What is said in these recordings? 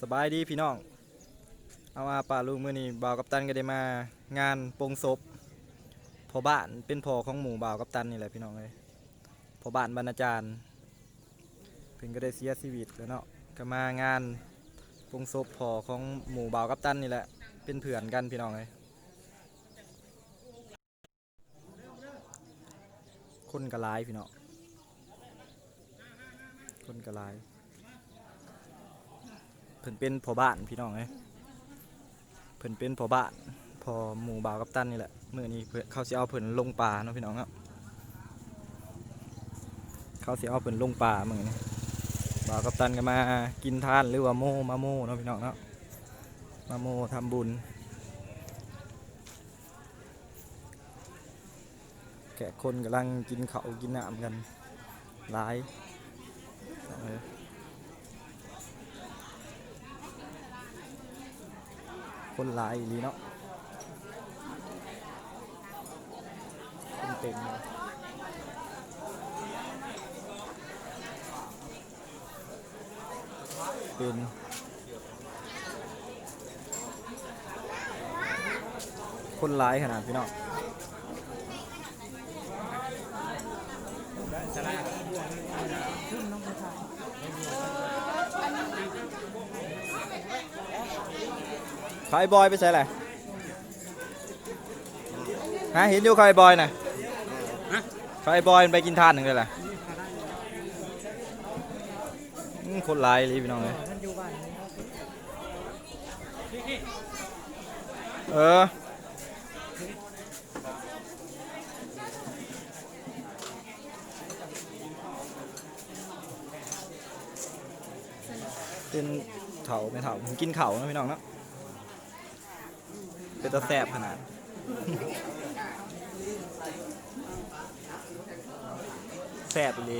สบายดีพี่น้อง เอามาป่าลุงมือนี้บ่าวกับตันก็ได้มางานโปรงศพพอบ้านเป็นพอของหมู่บ่าวกับตันนี่แหละพี่น้องเลยพอบ้านบรรณาจารย์เพิ่นก็ได้เสียชีวิตแล้วเนาะก็มางานโปรงศพพอของหมู่บ่าวกับตันนี่แหละ เป็นเพื่อนกันพี่น้องเลยคนกระลายพี่น้องคนกระลาย พิ่นเป็นพ่อบ้านพี่น้องเอ้ยเพิ่นเป็นพ่อบ้านพ่อหมู่บ่าวกับตันนี่แหละมื้อนี้เพิ่นเขาสิเอาเพิ่นลงป่าเนาะพี่น้องครับเขาสิเอาเพิ่นลงป่ามื้อนี้บ่าวกับตันก็มากินทานหรือว่าโมมาโมเนาะพี่น้องเนาะมาโมทำบุญแขกคนกำลังกินเขากินน้ำกันหลายเอาเลย คนหลายอีหลีเนาะคนเต็มเลยเป็นคนร้ายขนาดพี่น้อง ขายบอยไปใส่อะไรฮะเห็นอยู่ขายบอยน่ะขายบอยไปกินทานหนึ่งเลยแหละคนหลายเลยพี่น้องเลยเออเป็นเถาไม่เถาผมกินเข่านะพี่น้องเนาะ เป็นตะแสบขนาดแสบอีหลี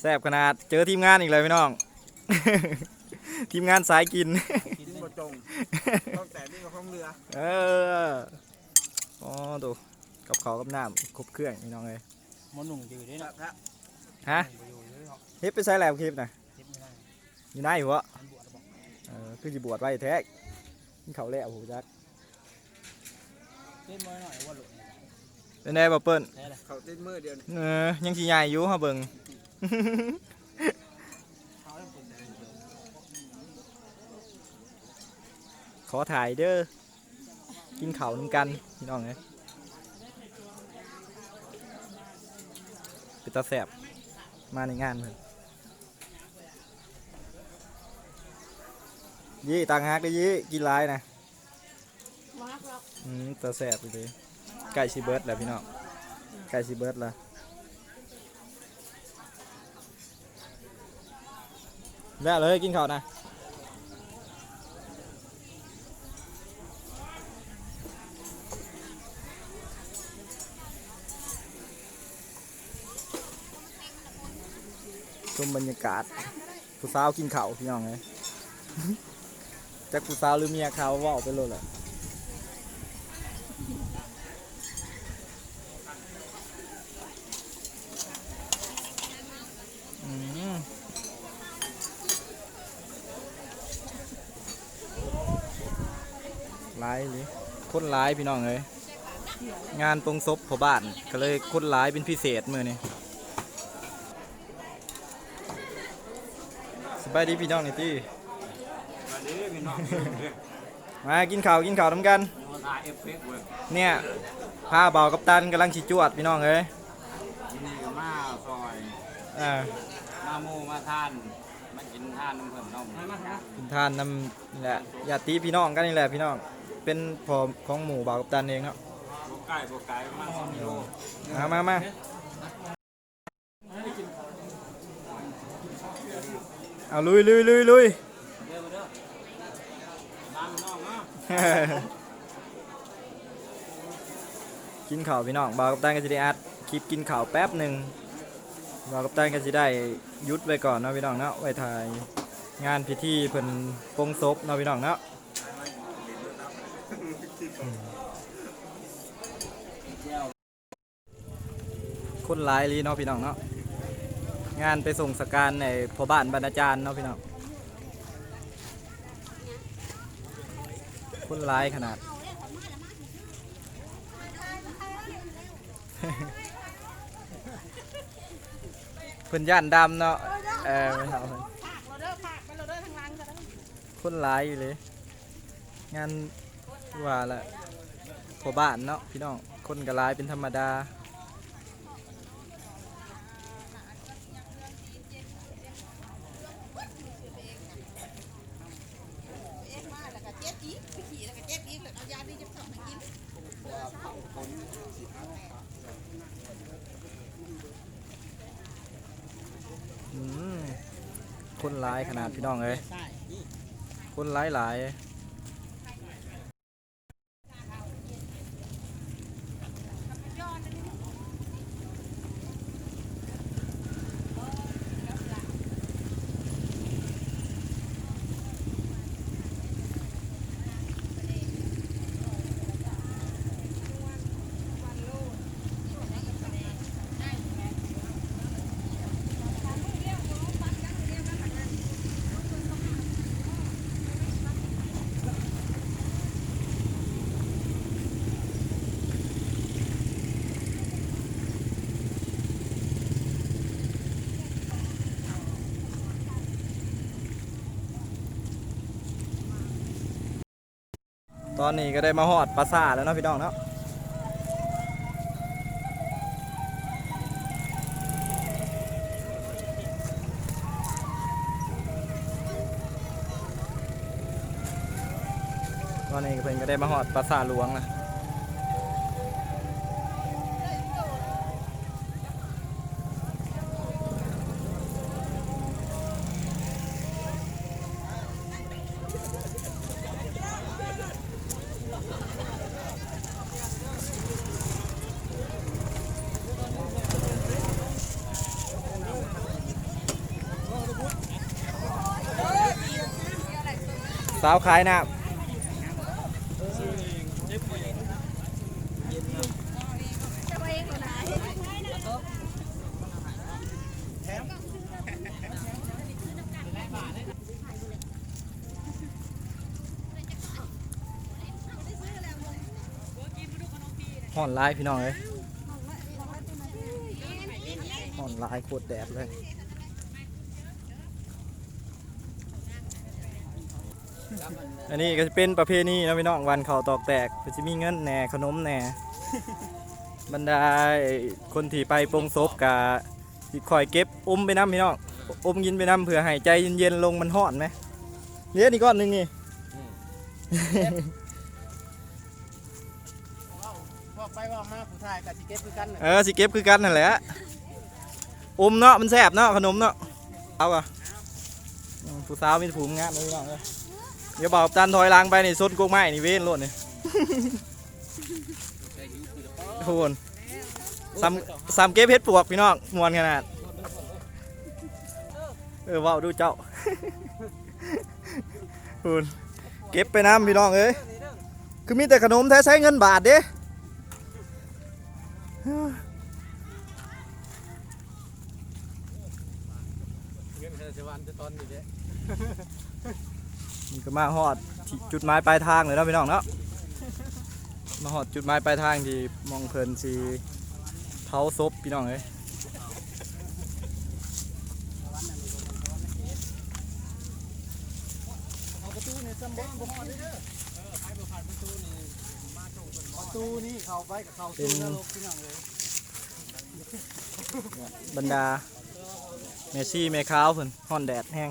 แสบขนาดเจอทีมงานอีกเลยพี่น้อง ทีมงานสายกินกินบ่จงต้องแต่นี่ก็ของเรือ เอออ๋อดูกับเขาวกับน้ำครบเครื่องพี่น้องเลยมันหนุ่งอยู่ด้วยพนะระฮะอยู่ด้วย เนาะเฮ็ดไปใช้แล้วคลิปนะเจ็บไม่ได้อยู่ไหนหัวมันบวชแล้วบอกเออคือสิบวชไว้แท้กินเขาวแล้วโอ้โหจักเจ็บน้อยหน่อยว่าหลุดเป็นไงบ่เปิ้ลแค่เลยเขาติดมือเดียวเออยังสิใหญ่อยู่ฮะเบิ่ง เขาเริ่มปวดขอถ่ายเด้อ กินข้าวนํกันพี่น้องเอ้ยเป็นตาแสบมาในงานเพิ่น ยี่ต่างหากเลยยี่กินหลายนะมากหรอกอืมตาแสบเลยไก่ชีเบิร์ดแหละพี่น้องไก่ชีเบิร์ดละแล้วเลยกินข้าวนะชมบรรยากาศผู้สาวกินข้าวพี่น้องเลย จากผู้สาวหรือเมียเขาว่าออกไปเลยแหละอืมหลายเลยคนหลายพี่น้องเลยงานตรงศพของบ้านก็เลยคนหลายเป็นพิเศษมือนี่สบายดีพี่น้องนี่ตี้ อันนี้พี่น้องมากินข้าวกินข้าวน้ำกันมันอาเอฟเฟกต์เว้ยเนี่ยผ้าเบากับตันกำลังชิจวดพี่น้องเอ้ยนี่ก็มาซอยอ่ามาโมมาทานมากินทานน้ำเพิ่มน้องกินทานนำนี่แหละญาติพี่น้องกันนี่แหละพี่น้อง เป็นพอของหมู่เบากับตันเองเนาะบกไก่บกไก่ประมาณสองกิโลมามามาเอาลุยลุยลุยลุย เด้อเด้อตามน้องเนาะ กินข้าวพี่น้องบากับตันก็จะได้อัดคลิปกินข้าวแป๊บหนึ่งบากับตันก็จะได้ยุดไว้ก่อนเนาะพี่น้องเนาะไว้ถ่ายงานพิธีเพิ่นปงศพเนาะพี่น้องเนาะคนหลายลีเนาะพี่น้องเนาะงานไปส่งสการในพอบ้านบรรณาจารย์เนาะพี่น้อง คนร้ายขนาด เพิ่นย่านดำเนาะ เออไม่เอาเพิ่นร้ายอยู่เลย งานว่าละพอบ้านเนาะพี่น้อง คนก็ร้ายเป็นธรรมดา เอ็กมาแล้วก็เจ็บอีกไปขี่แล้วก็เจ็บอีกแล้วเอายาดีจะสอบมากิน อืมคนหลายขนาด พี่น้องเลยคนหลายหลาย ตอนนี้ก็ได้มาหอดปราสาทแล้วเนาะพี่น้องเนาะตอนนี้เพิ่นก็ได้มาหอดปราสาทหลวงนะาวขายน้จะไปเองก่อนนะำห่อนลายพี่น้องเลยห่อนลายโคตรแดดเลย อันนี้ก็จะเป็นประเพณีนะพี่น้องวันเขาตอกแตกก็จะมีเงินแหน่ขนมแหน่บรรดาคนที่ไปปงศพกะที่คอยเก็บอมไปน้ำพี่น้องอมกินไปน้ำเผื่อหายใจเย็นๆลงมันห่อนไหมเหลี้ยนี่ก้อนหนึ่งนี่ไปว่ามาผู้ชายกับสิเก็บคือกันเออสิเก็บคือกันนั่นแหละอมเนาะมันแสบเนาะขนมเนาะเอาอะผู้สาวมีผูมงานเลยพี่น้องเลย เดี๋ยวบอกจันถอยหลังไปนี่สุดกกไม้นี่เว้นโลดนี่โทนซ้ำซ้ำเก็บเพชรปวกพี่น้องมวนขนาด เออว้าวดูเจ้าโทนเก็บไปน้ำพี่น้องเอ้ยคือมีแต่ขนมแท้ใช้เงินบาทเด้ มาฮอดที่จุดหมายปลายทางเลยเนาะพี่น้องเนาะมาฮอดจุดหมายปลายทางที่มองเพลินสีเผาศพพี่น้องเอ้ยเอาประตูนี่ซ้ำบ่บ่ฮอดเด้องเพิ่นประตูนี่เข้าไปกับเข้าสู่นรกพี่น้องเลยบรรดาเมซี่เมคาวเพิ่นฮอนแดดแห้ง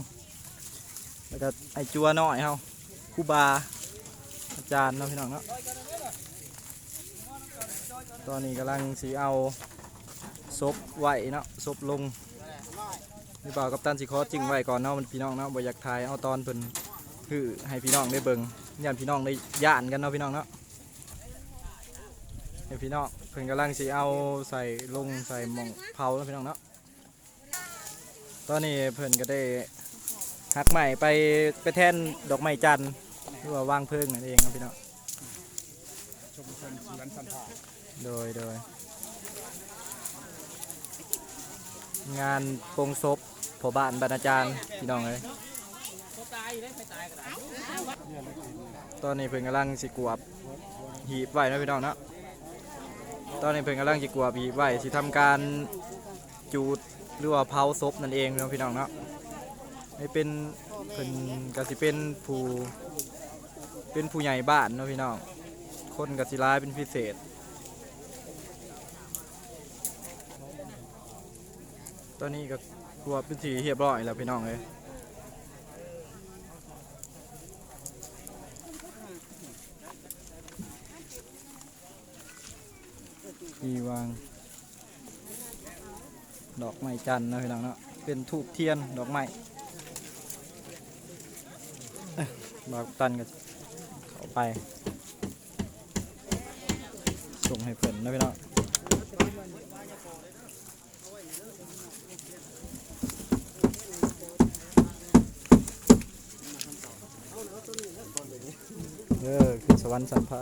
แล้วก็ไอจัวน้อยเฮาครูบาอาจารย์เนาะพี่น้องเนาะตอนนี้กำลังสีเอาศพไหวเนาะศพลงนี่เปล่ากับตันสิขอจึงไหวก่อนเนาะมันพี่น้องเนาะบ่อยากถ่ายเอาตอนเพิ่นคือให้พี่น้องได้เบิ่งย่านพี่น้องได้ย่านกันเนาะพี่น้องเนาะให้พี่น้องเพิ่นกำลังสิเอาใส่ลงใส่หม่องเผาแล้วพี่น้องเนาะตอนนี้เพิ่นก็ได้ หักใหม่ไปไปแทนดอกไม้จันทร์หรือว่าวางเพลิงนั่นเองเนาะพี่น้องชมชมสวนสันทาโดยโดยงานโปงศพพอบ้านบรรณาจารย์พี่น้องเลยตอนนี้เพิ่นกำลังสิกวบหีบไว้นะพี่น้องเนาะตอนนี้เพิ่นกำลังสิกวบหีบไว้สิทำการจูดหรือว่าเผาศพนั่นเองพี่น้องเนาะ ให้เป็นเพิ่นก็สิเป็นผู้เป็นผู้ใหญ่บ้านเนาะพี่น้องคนก็สิร้ายเป็นพิเศษ ตอนนี้ก็กลัวเป็นสีเรียบร้อยแล้วพี่น้องเลยที่วางดอกไม้จันทร์นะพี่น้องเนาะเป็นทูบเทียนดอกไม้ เอ้ยดอกตันก็เข้าไป ส่งให้เพิ่นนะพี่น้องเออขึ้นสวรรค์สัมภา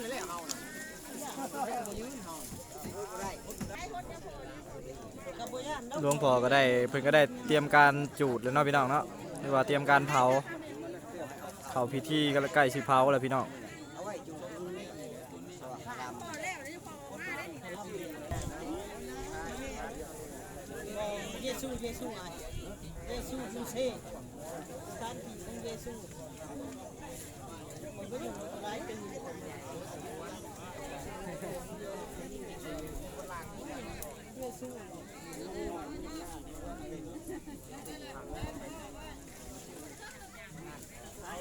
หลวงพ่อก็ได้เพิ่นก็ได้เตรียมการจูดแล้วเนาะพี่น้องเนาะหรือว่าเตรียมการเผาเผาพิธีก็ใกล้สิเผาแล้วพี่น้องเยซูเยซูไงเยซูมูเซสานที่ของเยซูมันก็อยู่หลายปีเยซู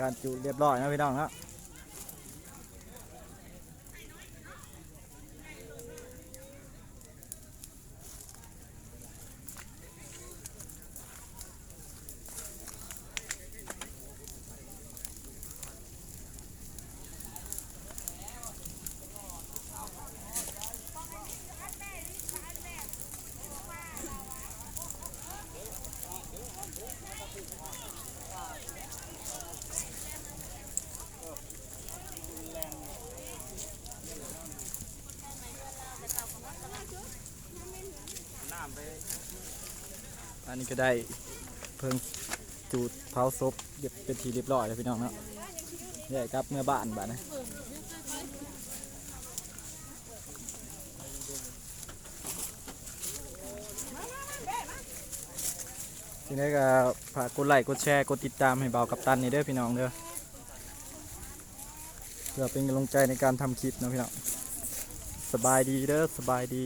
การจุเรียบร้อยนะพี่น้องเนา ก็ได้เพิ่งจูดเผาศพเรียบเป็นทีเรียบร้อยแล้วพี่น้องเนาะใหญ่ครับเมื่อบ้านบ้านนะทีนี้ก็ฝากกดไลค์กดแชร์กดติดตามให้เบากับตันนี่เด้อพี่น้องเด้อเพื่อเป็นกำลังใจในการทำคลิปนะพี่น้องสบายดีเด้อสบายดี